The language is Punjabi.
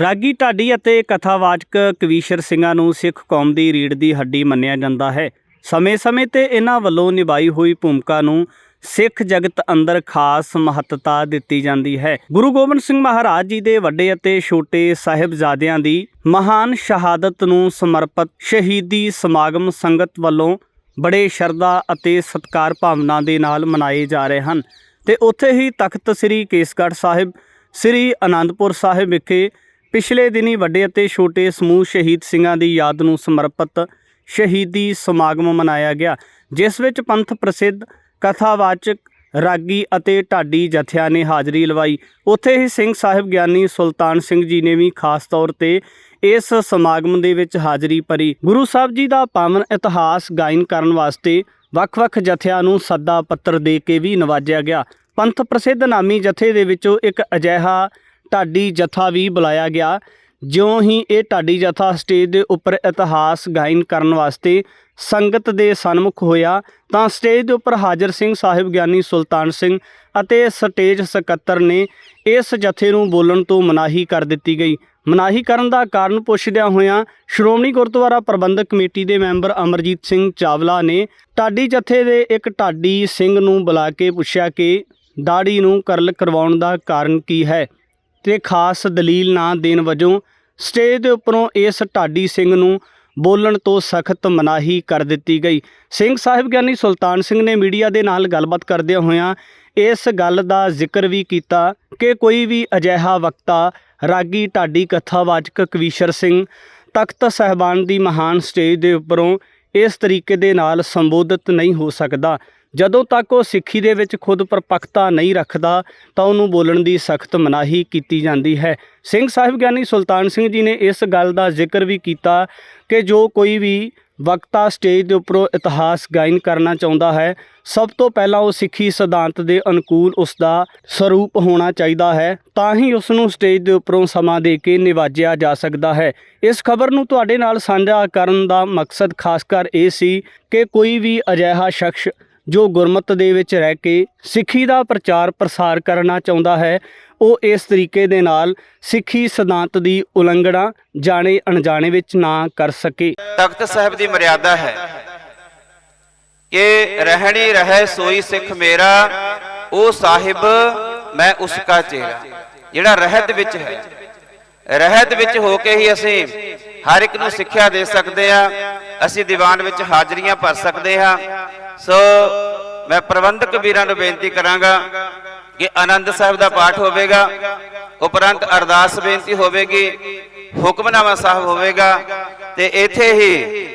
ਰਾਗੀ ਢਾਡੀ ਅਤੇ ਕਥਾਵਾਚਕ ਕਵੀਸ਼ਰ ਸਿੰਘਾਂ ਨੂੰ ਸਿੱਖ ਕੌਮ ਦੀ ਰੀੜ ਦੀ ਹੱਡੀ ਮੰਨਿਆ ਜਾਂਦਾ ਹੈ। ਸਮੇਂ-ਸਮੇਂ ਤੇ ਇਹਨਾਂ ਵੱਲੋਂ ਨਿਭਾਈ ਹੋਈ ਭੂਮਿਕਾ ਨੂੰ ਸਿੱਖ ਜਗਤ ਅੰਦਰ ਖਾਸ ਮਹੱਤਤਾ ਦਿੱਤੀ ਜਾਂਦੀ ਹੈ। ਗੁਰੂ ਗੋਬਿੰਦ ਸਿੰਘ ਮਹਾਰਾਜ ਜੀ ਦੇ ਵੱਡੇ ਅਤੇ ਛੋਟੇ ਸਾਹਿਬਜ਼ਾਦਿਆਂ ਦੀ ਮਹਾਨ ਸ਼ਹਾਦਤ ਨੂੰ ਸਮਰਪਿਤ ਸ਼ਹੀਦੀ ਸਮਾਗਮ ਸੰਗਤ ਵੱਲੋਂ ਬੜੇ ਸ਼ਰਧਾ ਅਤੇ ਸਤਕਾਰ ਭਾਵਨਾ ਦੇ ਨਾਲ ਮਨਾਏ ਜਾ ਰਹੇ ਹਨ। ਤੇ ਉੱਥੇ ਹੀ ਤਖਤ ਸ੍ਰੀ ਕੇਸਗੜ੍ਹ ਸਾਹਿਬ, ਸ੍ਰੀ ਅਨੰਦਪੁਰ ਸਾਹਿਬ ਵਿਖੇ ਪਿਛਲੇ ਦਿਨੀ ਵੱਡੇ ਅਤੇ ਛੋਟੇ ਸਮੂਹ ਸ਼ਹੀਦ ਸਿੰਘਾਂ ਦੀ ਯਾਦ ਨੂੰ ਸਮਰਪਿਤ ਸ਼ਹੀਦੀ ਸਮਾਗਮ ਮਨਾਇਆ ਗਿਆ, ਜਿਸ ਵਿੱਚ ਪੰਥ ਪ੍ਰਸਿੱਧ ਕਥਾਵਾਚਕ ਰਾਗੀ ਅਤੇ ਢਾਡੀ ਜਥਿਆਂ ਨੇ ਹਾਜ਼ਰੀ ਲਵਾਈ। ਉੱਥੇ ਹੀ ਸਿੰਘ ਸਾਹਿਬ ਗਿਆਨੀ ਸੁਲਤਾਨ ਸਿੰਘ ਜੀ ਨੇ ਵੀ ਖਾਸ ਤੌਰ ਤੇ ਇਸ ਸਮਾਗਮ ਦੇ ਵਿੱਚ ਹਾਜ਼ਰੀ ਭਰੀ। ਗੁਰੂ ਸਾਹਿਬ ਜੀ ਦਾ ਪਾਵਨ ਇਤਿਹਾਸ ਗਾਇਨ ਕਰਨ ਵਾਸਤੇ ਵੱਖ-ਵੱਖ ਜਥਿਆਂ ਨੂੰ ਸੱਦਾ ਪੱਤਰ ਦੇ ਕੇ ਵੀ ਨਵਾਜਿਆ ਗਿਆ। ਪੰਥ ਪ੍ਰਸਿੱਧ ਨਾਮੀ ਜਥੇ ਦੇ ਵਿੱਚੋਂ ਇੱਕ ਅਜਿਹਾ ਢਾਡੀ ਜਥਾ ਵੀ ਬੁਲਾਇਆ ਗਿਆ। ਜਿਉਂ ਹੀ ਇਹ ਢਾਡੀ ਜਥਾ ਸਟੇਜ ਦੇ ਉੱਪਰ ਇਤਿਹਾਸ ਗਾਇਨ ਕਰਨ ਵਾਸਤੇ ਸੰਗਤ ਦੇ ਸਨਮੁਖ ਹੋਇਆ, ਤਾਂ ਸਟੇਜ ਦੇ ਉੱਪਰ ਹਾਜ਼ਰ ਸਿੰਘ ਸਾਹਿਬ ਗਿਆਨੀ ਸੁਲਤਾਨ ਸਿੰਘ ਅਤੇ ਸਟੇਜ ਸਕੱਤਰ ਨੇ ਇਸ ਜਥੇ ਨੂੰ ਬੋਲਣ ਤੋਂ ਮਨਾਹੀ ਕਰ ਦਿੱਤੀ ਗਈ। ਮਨਾਹੀ ਕਰਨ ਦਾ ਕਾਰਨ ਪੁੱਛਦਿਆਂ ਹੋਇਆਂ ਸ਼੍ਰੋਮਣੀ ਗੁਰਦੁਆਰਾ ਪ੍ਰਬੰਧਕ ਕਮੇਟੀ ਦੇ ਮੈਂਬਰ ਅਮਰਜੀਤ ਸਿੰਘ ਚਾਵਲਾ ਨੇ ਢਾਡੀ ਜਥੇ ਦੇ ਇੱਕ ਢਾਡੀ ਸਿੰਘ ਨੂੰ ਬੁਲਾ ਕੇ ਪੁੱਛਿਆ ਕਿ ਦਾੜੀ ਨੂੰ ਕਰਲ ਕਰਵਾਉਣ ਦਾ ਕਾਰਨ ਕੀ ਹੈ? ਤੇ ਖਾਸ ਦਲੀਲ ਨਾ ਦੇਣ ਵਜੋਂ ਸਟੇਜ ਦੇ ਉੱਪਰੋਂ ਇਸ ਢਾਡੀ ਸਿੰਘ ਨੂੰ ਬੋਲਣ ਤੋਂ ਸਖਤ ਮਨਾਹੀ ਕਰ ਦਿੱਤੀ ਗਈ। ਸਿੰਘ ਸਾਹਿਬ ਗਿਆਨੀ ਸੁਲਤਾਨ ਸਿੰਘ ਨੇ ਮੀਡੀਆ ਦੇ ਨਾਲ ਗੱਲਬਾਤ ਕਰਦਿਆਂ ਹੋਇਆਂ ਇਸ ਗੱਲ ਦਾ ਜ਼ਿਕਰ ਵੀ ਕੀਤਾ ਕਿ ਕੋਈ ਵੀ ਅਜਿਹਾ ਵਕਤਾ ਰਾਗੀ ਢਾਡੀ ਕਥਾਵਾਚਕ ਕਵੀਸ਼ਰ ਸਿੰਘ, ਤਖਤ ਸਹਿਬਾਨ ਦੀ ਮਹਾਨ ਸਟੇਜ ਦੇ ਉੱਪਰੋਂ ਇਸ ਤਰੀਕੇ ਦੇ ਨਾਲ ਸੰਬੋਧਿਤ ਨਹੀਂ ਹੋ ਸਕਦਾ। ਜਦੋਂ ਤੱਕ ਉਹ ਸਿੱਖੀ ਦੇ ਵਿੱਚ ਖੁਦ ਪਰਪੱਕਤਾ ਨਹੀਂ ਰੱਖਦਾ, ਤਾਂ ਉਹਨੂੰ ਬੋਲਣ ਦੀ ਸਖਤ ਮਨਾਹੀ ਕੀਤੀ ਜਾਂਦੀ ਹੈ। ਸਿੰਘ ਸਾਹਿਬ ਗਿਆਨੀ ਸੁਲਤਾਨ ਸਿੰਘ ਜੀ ਨੇ ਇਸ ਗੱਲ ਦਾ ਜ਼ਿਕਰ ਵੀ ਕੀਤਾ ਕਿ ਜੋ ਕੋਈ ਵੀ ਵਕਤਾ ਸਟੇਜ ਦੇ ਉੱਪਰੋਂ ਇਤਿਹਾਸ ਗਾਇਨ ਕਰਨਾ ਚਾਹੁੰਦਾ ਹੈ, ਸਭ ਤੋਂ ਪਹਿਲਾਂ ਉਹ ਸਿੱਖੀ ਸਿਧਾਂਤ ਦੇ ਅਨੁਕੂਲ ਉਸ ਦਾ ਸਰੂਪ ਹੋਣਾ ਚਾਹੀਦਾ ਹੈ, ਤਾਂ ਹੀ ਉਸ ਨੂੰ ਸਟੇਜ ਦੇ ਉੱਪਰੋਂ ਸਮਾਂ ਦੇ ਕੇ ਨਿਵਾਜਿਆ ਜਾ ਸਕਦਾ ਹੈ। ਇਸ ਖਬਰ ਨੂੰ ਤੁਹਾਡੇ ਨਾਲ ਸਾਂਝਾ ਕਰਨ ਦਾ ਮਕਸਦ ਖਾਸ ਕਰ ਇਹ ਸੀ ਕਿ ਕੋਈ ਵੀ ਅਜਿਹਾ ਸ਼ਖਸ ਜੋ ਗੁਰਮਤ ਦੇ ਵਿੱਚ ਰਹਿ ਕੇ ਸਿੱਖੀ ਦਾ ਪ੍ਰਚਾਰ ਪ੍ਰਸਾਰ ਕਰਨਾ ਚਾਹੁੰਦਾ ਹੈ, ਉਹ ਇਸ ਤਰੀਕੇ ਦੇ ਨਾਲ ਸਿੱਖੀ ਸਿਧਾਂਤ ਦੀ ਉਲੰਘਣਾ ਜਾਣੇ ਅਣਜਾਣੇ ਵਿੱਚ ਨਾ ਕਰ ਸਕੇ। ਤਖਤ ਸਾਹਿਬ ਦੀ ਮਰਿਆਦਾ ਹੈ। ਕਿ ਰਹਿਣੀ ਰਹੇ ਸੋਈ ਸਿੱਖ ਮੇਰਾ, ਉਹ ਸਾਹਿਬ ਮੈਂ ਉਸ ਕਾ ਚਿਹਰਾ ਜਿਹੜਾ ਰਹਿਤ ਵਿੱਚ ਹੈ। ਰਹਿਤ ਵਿੱਚ ਹੋ ਕੇ ਹੀ ਅਸੀਂ ਹਰ ਇੱਕ ਨੂੰ ਸਿੱਖਿਆ ਦੇ ਸਕਦੇ ਆ ਅਸੀਂ ਦੀਵਾਨ ਵਿੱਚ ਹਾਜ਼ਰੀਆਂ ਭਰ ਸਕਦੇ ਹਾਂ। ਸੋ ਮੈਂ ਪ੍ਰਬੰਧਕ ਵੀਰਾਂ ਨੂੰ ਬੇਨਤੀ ਕਰਾਂਗਾ ਕਿ ਆਨੰਦ ਸਾਹਿਬ ਦਾ ਪਾਠ ਹੋਵੇਗਾ, ਉਪਰੰਤ ਅਰਦਾਸ ਬੇਨਤੀ ਹੋਵੇਗੀ, ਹੁਕਮਨਾਮਾ ਸਾਹਿਬ ਹੋਵੇਗਾ ਤੇ ਇੱਥੇ ਹੀ